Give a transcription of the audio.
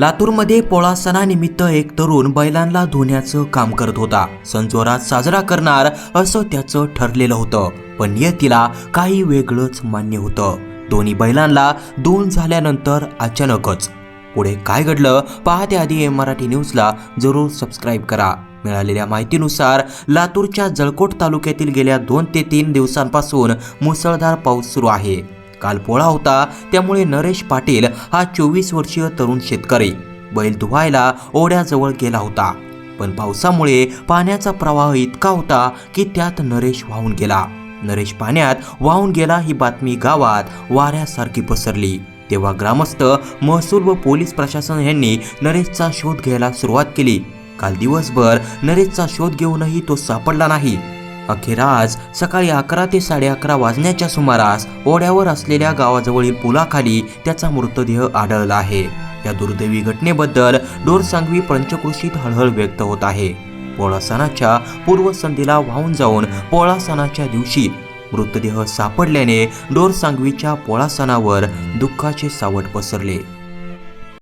लातूरमध्ये पोळा सणानिमित्त एक तरुण बैलांना धुण्याचं काम करत होता. सण जोरात साजरा करणार असं त्याचं ठरलेलं होतं. पण नियतीला काही वेगळंच मान्य होतं. दोन्ही बैलांना दोन झाल्यानंतर अचानकच. पुढे काय घडलं? पाहते आधी एम मराठी न्यूजला. जरूर सबस्क्राईब करा. मिळालेल्या माहितीनुसार लातूरच्या जळकोट तालुक्यातील गेल्या दोन ते तीन दिवसांपासून मुसळधार पाऊस सुरू आहे. काल पोळा होता त्यामुळे नरेश पाटील हा चोवीस वर्षीय तरुण शेतकरी. बैल धुवायला ओढ्याजवळ गेला होता. पण पावसामुळे पाण्याचा प्रवाह इतका होता की त्यात नरेश वाहून गेला. नरेश पाण्यात वाहून गेला ही बातमी गावात वाऱ्यासारखी पसरली. तेव्हा ग्रामस्थ महसूल व पोलीस प्रशासन यांनी नरेशचा शोध घ्यायला सुरुवात केली. काल दिवसभर नरेशचा शोध घेऊनही तो सापडला नाही. अखेर आज सकाळी अकरा ते साडे अकरा वाजण्याच्या सुमारास ओढ्यावर असलेल्या गावाजवळील पुलाखाली त्याचा मृतदेह आढळला आहे. या दुर्दैवी घटनेबद्दल डोरसांगवी पंचकृषीत हळहळ व्यक्त होत आहे. पोळा सणाच्या पूर्वसंध्येला वाहून जाऊन पोळा सणाच्या दिवशी मृतदेह सापडल्याने डोरसांगवीच्या पोळा सणावर दुःखाचे सावट पसरले.